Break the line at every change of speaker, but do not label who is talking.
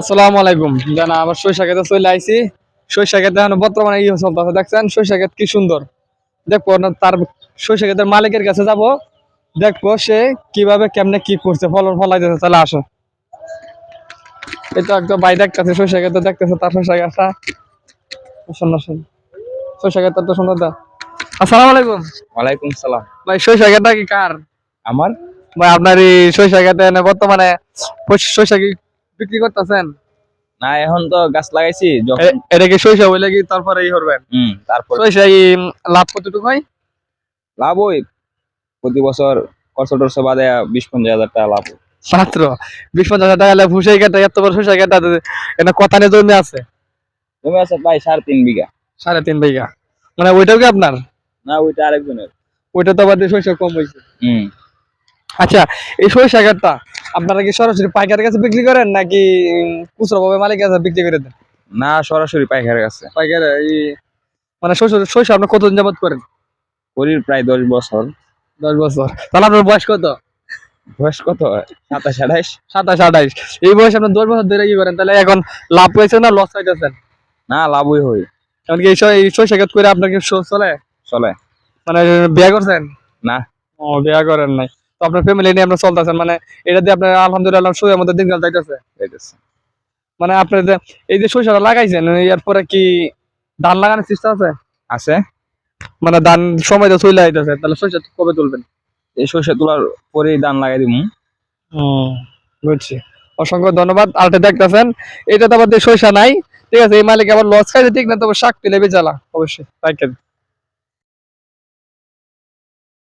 আসসালামু আলাইকুম। জানা আবার সরিষা খেতে চলে আইছি। সরিষা খেতে এখন বর্তমানে ইয়ে চলতেছে দেখছেন? সরিষা কি সুন্দর। দেখব তার সরিষা মালিকের কাছে যাব। দেখব সে কীভাবে কেমনে কি করছে ফলন ফলাইতেছে তাহলে আসো। তো একদম ভাই দেখতেছে সরিষা ক্ষেতে দেখতেছে তার সরিষা গাছটা। আসুন আসুন। সরিষা তো সুন্দর দা আসসালামু আলাইকুম।
ওয়ালাইকুম সালাম।
ভাই সরিষা ক্ষেতটা কি কার?
আমার?
ভাই আপনার এই সরিষা এনে বর্তমানে সরিষা কি বিক্রি করতেছেন?
না এখন তো গাছ লাগাইছি
এটা কি সরিষা হইলে কি তারপরে ই করবেন?
হুম তারপর
সরিষা লাভ কতটুকু হয়?
লাভ ওই প্রতি বছর খরচ টরচ বাদে বিশ পঞ্চাশ হাজার টাকা লাভ।
মাত্র বিশ পঞ্চাশ হাজার টাকা হলে ভুষাই কেটে এত বড় সরিষা কেটে এটা কতানে জমি আছে?
জমি আছে প্রায় সাড়ে তিন বিঘা।
সাড়ে তিন বিঘা। মানে ওইটাও কি আপনার?
না ওইটা আরেকজনের।
ওইটা তো বাদে সরিষা কম হয়েছে
হুম।
আচ্ছা এই সরিষা কেটটা আপনারা কি সরাসরি পাইকারের কাছে বিক্রি করেন নাকি খুচরা ভাবে মালিকের কাছে বিক্রি করে দেন?
না সরাসরি পাইকারের কাছে।
পাইকার এই মানে সরিষা সরিষা আপনি কতদিন যাবত করেন?
করি প্রায় দশ বছর।
দশ বছর। তাহলে আপনার বয়স কত?
বয়স কত? সাতাশ আঠাইশ
সাতাশ আঠাইশ এই বয়সে আপনি দশ বছর ধরে কি করেন? তাহলে এখন লাভ হয়েছে না লস পাইতেছেন
না লাভই হই।
এই স- এই ক্ষেত করে আপনার কি চলে?
চলে।
মানে বিয়ে করছেন?
না।
ও বিয়ে করেন নাই। তো আপনার ফ্যামিলি নিয়ে আপনার চলতেছেন মানে এটা দিয়ে আপনার আলহামদুলিল্লাহ মধ্যে দিনকাল যাইতেছে। মানে আপনার যে এই যে সরিষাটা লাগাইছেন এরপরে কি ধান লাগানোর চেষ্টা আছে?
আছে।
মানে ধান সময় তো চলে আইতেছে তাহলে সরিষা কবে তুলবেন?
এই সরষে তোলার পরেই ধান লাগাই দিব
বুঝছি। অসংখ্য ধন্যবাদ আরেকটা দেখতেছেন। এটা তো দিয়ে সরিষা নাই ঠিক আছে? এই মালিক আবার লস খাইছে ঠিক না? তবে শাক পেলে বেচালা অবশ্যই। রাখেন